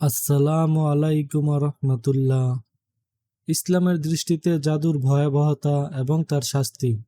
আসসালামু আলাইকুম রহমতুল্লাহ ইসলামের দৃষ্টিতে জাদুর ভয়াবহতা এবং তার শাস্তি।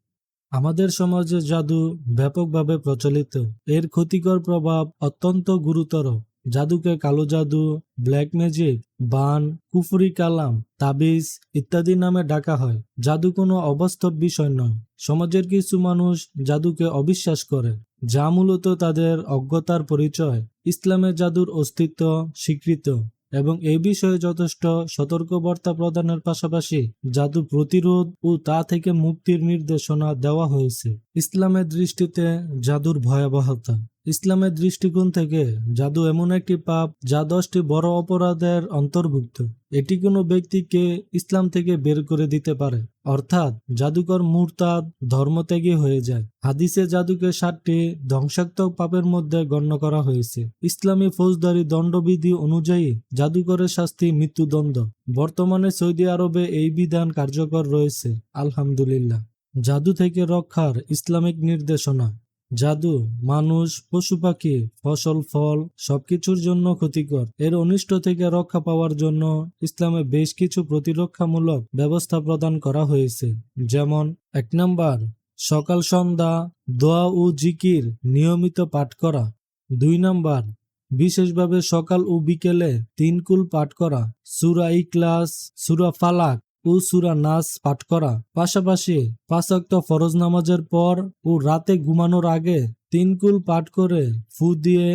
আমাদের সমাজে জাদু ব্যাপকভাবে প্রচলিত। এর ক্ষতিকর প্রভাব অত্যন্ত গুরুতর। জাদুকে কালো জাদু, ব্ল্যাক ম্যাজিক, বান, কুফরি কালাম, তাবিজ ইত্যাদি নামে ডাকা হয়। জাদু কোনো অবাস্তব বিষয় নয়। সমাজের কিছু মানুষ জাদুকে অবিশ্বাস করে। যা মূলত তাদের অজ্ঞতার পরিচয়, ইসলামের জাদুর অস্তিত্ব স্বীকৃত এবং এ বিষয়ে যথেষ্ট সতর্কবার্তা প্রদানের পাশাপাশি জাদু প্রতিরোধ ও তা থেকে মুক্তির নির্দেশনা দেওয়া হয়েছে। ইসলামের দৃষ্টিতে জাদুর ভয়াবহতা ইসলামের দৃষ্টিকোণ থেকে জাদু এমন একটি পাপ যা দশটি বড় অপরাধের অন্তর্ভুক্ত। এটি কোনো ব্যক্তিকে ইসলাম থেকে বের করে দিতে পারে, অর্থাৎ জাদুকর মুরতাদ ধর্মত্যাগী হয়ে যায়। হাদিসে জাদুকে সাতটি ধ্বংসাত্মক পাপের মধ্যে গণ্য করা হয়েছে। ইসলামী ফৌজদারি দণ্ডবিধি অনুযায়ী জাদুকরের শাস্তি মৃত্যুদণ্ড। বর্তমানে সৌদি আরবে এই বিধান কার্যকর রয়েছে, আলহামদুলিল্লাহ। জাদু থেকে রক্ষার ইসলামিক নির্দেশনা। জাদু, মানুষ, পশু পাখি, ফসল, ফল, সবকিছুর জন্য ক্ষতিকর। এর অনিষ্ট থেকে রক্ষা পাওয়ার জন্য ইসলামে বেশ কিছু প্রতিরক্ষামূলক ব্যবস্থা প্রদান করা হয়েছে। যেমন, এক নম্বর, সকাল সন্ধ্যা, দোয়া ও জিকির নিয়মিত পাঠ করা। দুই নম্বর, বিশেষভাবে সকাল ও বিকেলে তিন কুল পাঠ করা। সুরা ইকলাস সুরা ফালাক ও সুরা নাস পাঠ করা। পাশাপাশি পাঁচক্ত ফরজ নামাজের পর ও রাতে ঘুমানোর আগে তিনকুল পাঠ করে ফু দিয়ে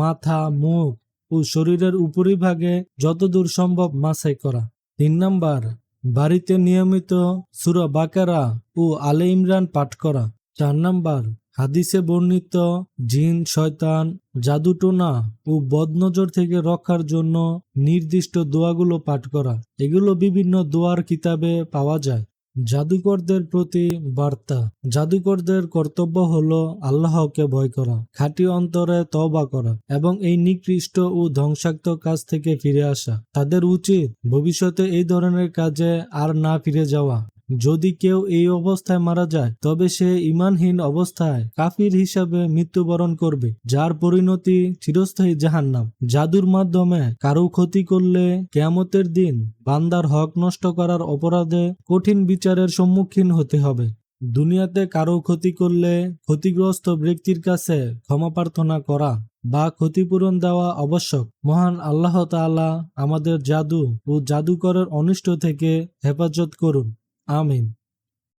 মাথা, মুখ ও শরীরের উপরিভাগে যতদূর সম্ভব মাসাই করা। তিন নাম্বার, বাড়িতে নিয়মিত সুরা বাকারা ও আলে ইমরান পাঠ করা। চার নাম্বার হাদিসে বর্ণিত, জিন, শয়তান জাদুটোনা ও বদনজর থেকে রক্ষার জন্য নির্দিষ্ট দোয়াগুলো পাঠ করা। এগুলো বিভিন্ন দোয়ার কিতাবে পাওয়া যায়। জাদুকরদের প্রতি বার্তা। জাদুকরদের কর্তব্য হল আল্লাহকে ভয় করা, খাঁটি অন্তরে তবা করা এবং এই নিকৃষ্ট ও ধ্বংসাত্মক কাজ থেকে ফিরে আসা। তাদের উচিত ভবিষ্যতে এই ধরনের কাজে আর না ফিরে যাওয়া। যদি কেউ এই অবস্থায় মারা যায়, তবে সে ইমানহীন অবস্থায় কাফির হিসাবে মৃত্যুবরণ করবে, যার পরিণতি চিরস্থায়ী জাহান্নাম। জাদুর মাধ্যমে কারও ক্ষতি করলে কেয়ামতের দিন বান্দার হক নষ্ট করার অপরাধে কঠিন বিচারের সম্মুখীন হতে হবে। দুনিয়াতে কারও ক্ষতি করলে ক্ষতিগ্রস্ত ব্যক্তির কাছে ক্ষমা প্রার্থনা করা বা ক্ষতিপূরণ দেওয়া আবশ্যক। মহান আল্লাহ তাআলা আমাদের জাদু ও জাদুকরের অনিষ্ট থেকে হেফাজত করুন। Amen.